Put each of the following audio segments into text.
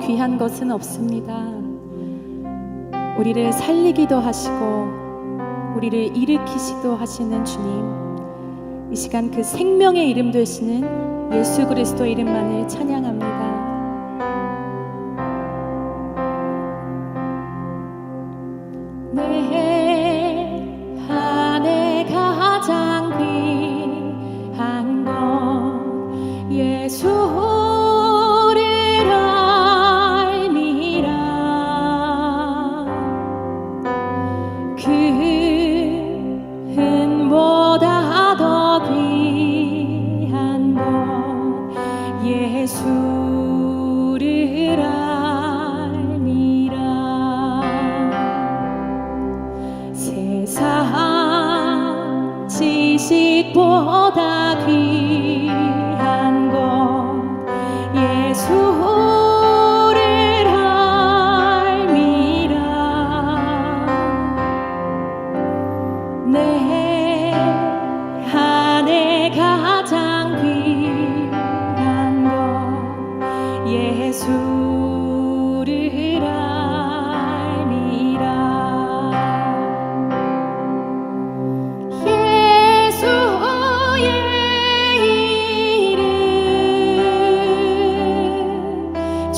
귀한 것은 없습니다. 우리를 살리기도 하시고, 우리를 일으키시도 하시는 주님, 이 시간 그 생명의 이름 되시는 예수 그리스도 이름만을 찬양합니다.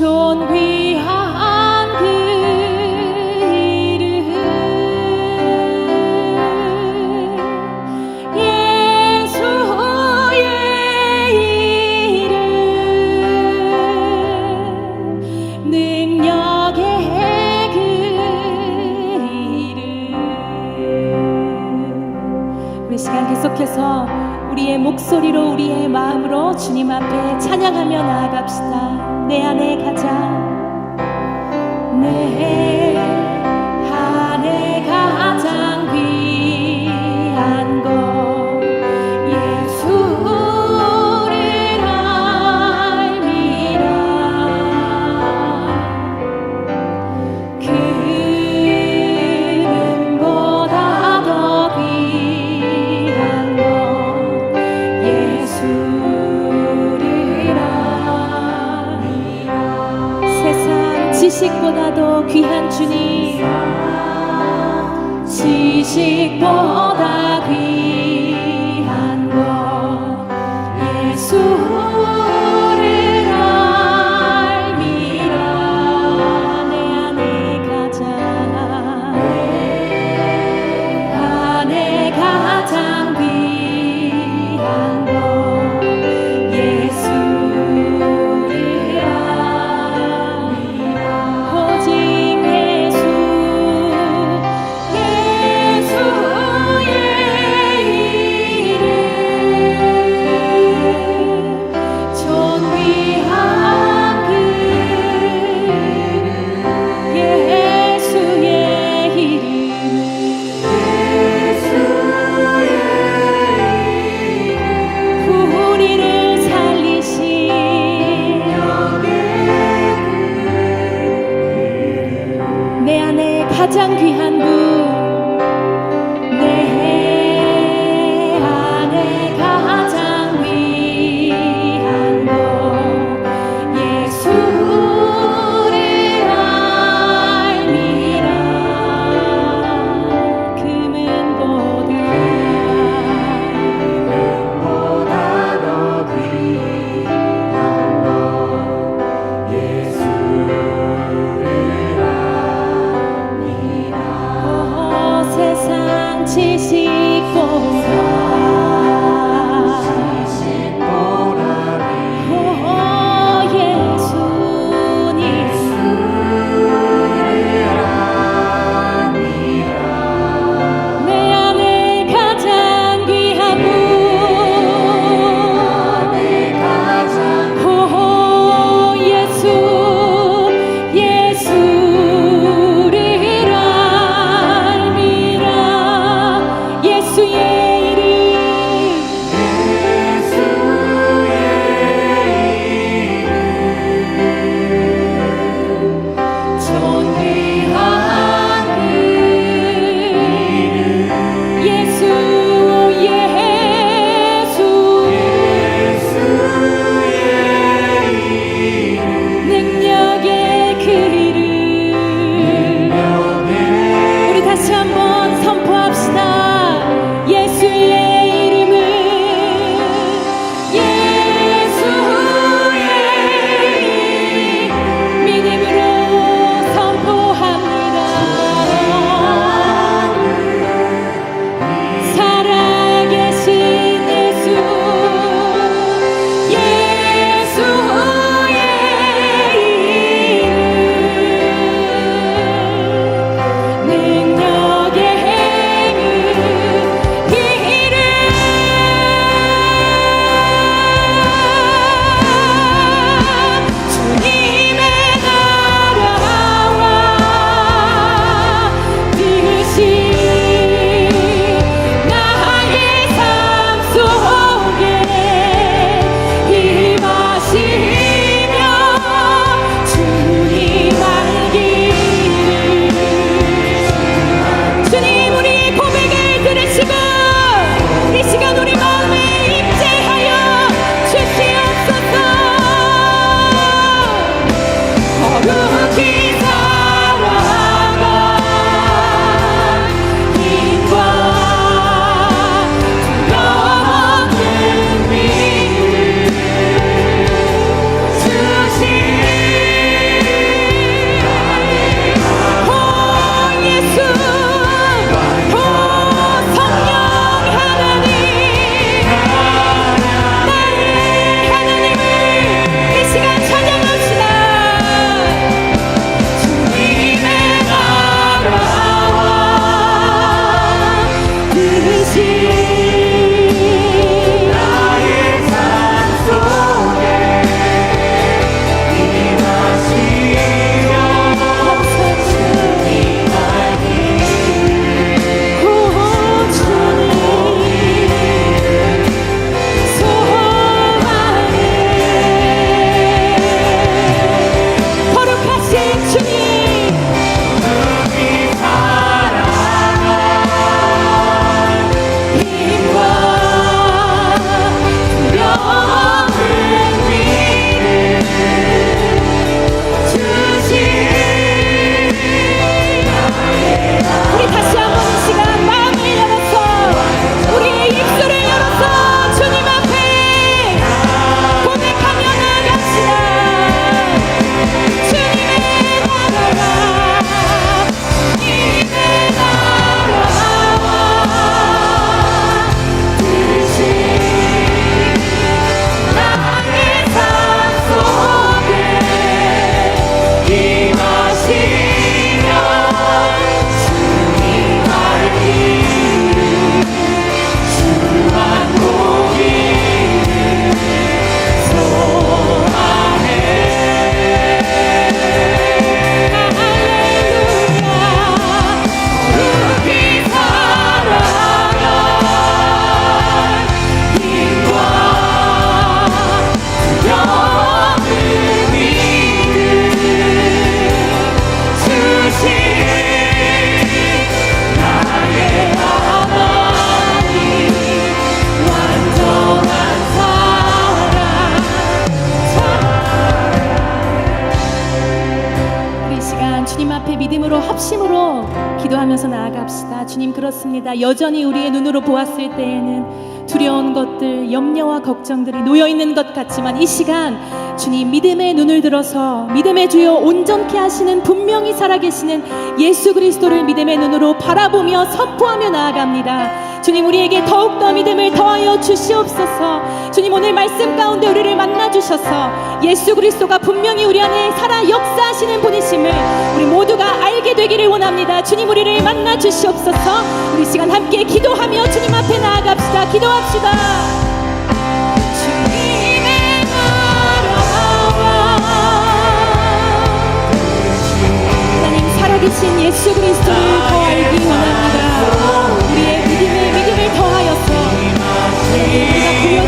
존귀한 그 이름 예수의 이름 능력의 그 이름 우리 시간 계속해서 우리의 목소리로 우리의 마음으로 주님 앞에 찬양하며 나아갑시다. 내 안에 가자. 걱정들이 놓여 있는 것 같지만 이 시간 주님 믿음의 눈을 들어서 믿음의 주여 온전케 하시는 분명히 살아계시는 예수 그리스도를 믿음의 눈으로 바라보며 선포하며 나아갑니다. 주님 우리에게 더욱더 믿음을 더하여 주시옵소서. 주님 오늘 말씀 가운데 우리를 만나 주셔서 예수 그리스도가 분명히 우리 안에 살아 역사하시는 분이심을 우리 모두가 알게 되기를 원합니다. 주님 우리를 만나 주시옵소서. 우리 시간 함께 기도하며 주님 앞에 나아갑시다. 기도합시다. 살아계신 예수 그리스도를 더 알기 원합니다. 우리의 믿음에 믿음을 더하여서 우리가 예.